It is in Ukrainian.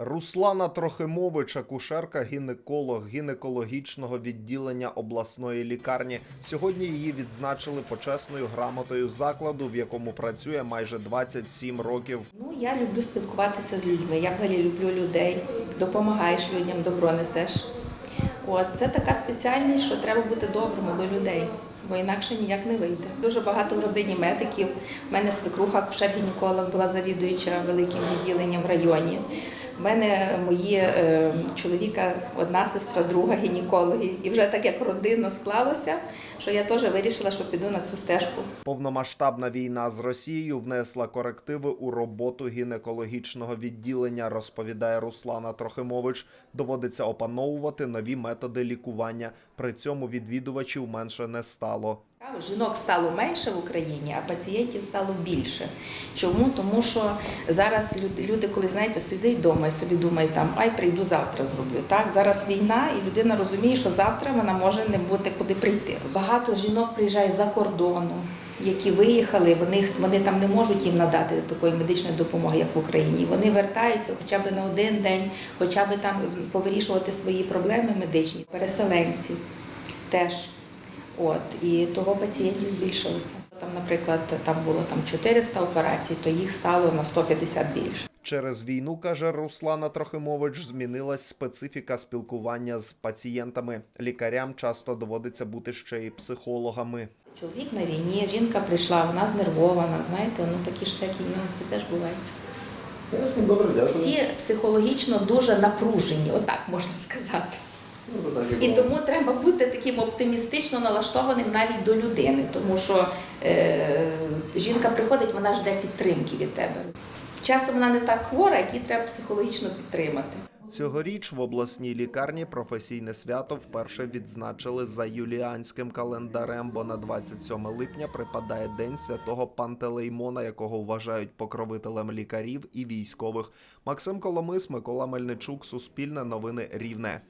Руслана Трохимович, акушерка, гінеколог гінекологічного відділення обласної лікарні. Сьогодні її відзначили почесною грамотою закладу, в якому працює майже 27 років. Ну, я люблю спілкуватися з людьми. Я взагалі люблю людей. Допомагаєш людям, добро несеш. От це така спеціальність, що треба бути добрим до людей, бо інакше ніяк не вийде. Дуже багато в родині медиків. У мене свекруха, акушер-гінеколог, була завідуюча великим відділенням в районі. У мене мої е, чоловіка, одна сестра, друга гінекологи. І вже так як родинно склалося, що я теж вирішила, що піду на цю стежку. Повномасштабна війна з Росією внесла корективи у роботу гінекологічного відділення, розповідає Руслана Трохимович. Доводиться опановувати нові методи лікування. При цьому відвідувачів менше не стало. Жінок стало менше в Україні, а пацієнтів стало більше. Чому? Тому що зараз люди коли знаєте, сидить вдома і собі думає, там ай прийду завтра зроблю. Так зараз війна, і людина розуміє, що завтра вона може не бути куди прийти. Багато жінок приїжджає за кордону. Які виїхали, вони, вони там не можуть їм надати такої медичної допомоги, як в Україні. Вони вертаються хоча б на один день, хоча б там повирішувати свої проблеми медичні. Переселенці теж. От і того пацієнтів збільшилося. Там, наприклад, там було там 400 операцій, то їх стало на 150 більше. Через війну, каже Руслана Трохимович, змінилась специфіка спілкування з пацієнтами. Лікарям часто доводиться бути ще й психологами. Чоловік на війні, жінка прийшла, вона знервована. Знаєте, ну такі ж всякі нюанси теж бувають. Ясно, добре, дякую. Всі психологічно дуже напружені, отак можна сказати. Ну, і І тому треба бути таким оптимістично налаштованим навіть до людини, тому що е, жінка приходить, вона жде підтримки від тебе. Часом вона не так хвора, її треба психологічно підтримати. Цьогоріч в обласній лікарні професійне свято вперше відзначили за юліанським календарем, бо на 27 липня припадає День святого Пантелеймона, якого вважають покровителем лікарів і військових. Максим Коломис, Микола Мельничук, Суспільне новини Рівне.